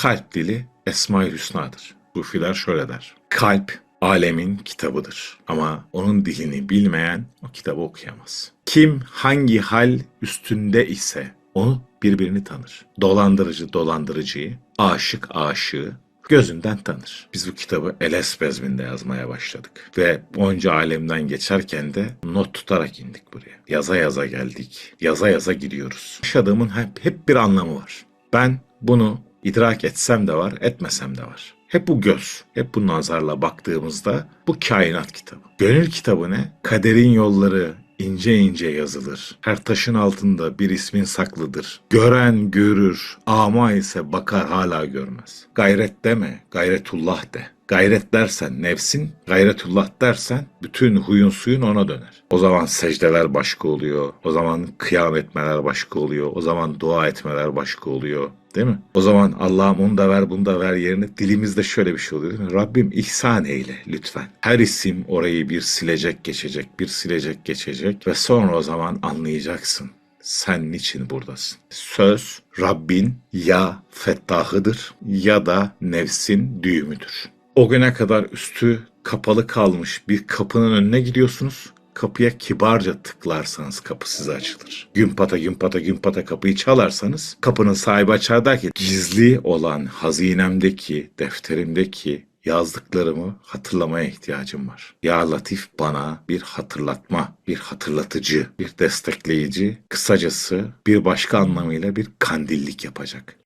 Kalp dili Esma-i Hüsna'dır. Sufiler şöyle der. Kalp alemin kitabıdır. Ama onun dilini bilmeyen o kitabı okuyamaz. Kim hangi hal üstünde ise onu birbirini tanır. Dolandırıcı dolandırıcıyı, aşık aşığı gözünden tanır. Biz bu kitabı Eles bezminde yazmaya başladık. Ve onca alemden geçerken de not tutarak indik buraya. Yaza yaza geldik. Yaza yaza gidiyoruz. Yaşadığımın hep, hep bir anlamı var. Ben bunu idrak etsem de var, etmesem de var. Hep bu göz, hep bu nazarla baktığımızda bu kainat kitabı. Gönül kitabı ne? Kaderin yolları ince ince yazılır. Her taşın altında bir ismin saklıdır. Gören görür, ama ise bakar hala görmez. Gayret deme, gayretullah de. Gayret dersen nefsin, gayretullah dersen bütün huyun suyun ona döner. O zaman secdeler başka oluyor. O zaman kıyam etmeler başka oluyor. O zaman dua etmeler başka oluyor. Değil mi? O zaman Allah'ım onu da ver bunu da ver yerine dilimizde şöyle bir şey oluyor değil mi? Rabbim ihsan eyle lütfen. Her isim orayı bir silecek geçecek, bir silecek geçecek ve sonra o zaman anlayacaksın. Sen niçin buradasın? Söz Rabbin ya fettahıdır ya da nefsin düğümüdür. O güne kadar üstü kapalı kalmış bir kapının önüne gidiyorsunuz. Kapıya kibarca tıklarsanız kapı size açılır. Gümpata gümpata gümpata kapıyı çalarsanız kapının sahibi açar der ki gizli olan hazinemdeki, defterimdeki yazdıklarımı hatırlamaya ihtiyacım var. Ya Latif bana bir hatırlatma, bir hatırlatıcı, bir destekleyici, kısacası bir başka anlamıyla bir kandillik yapacak.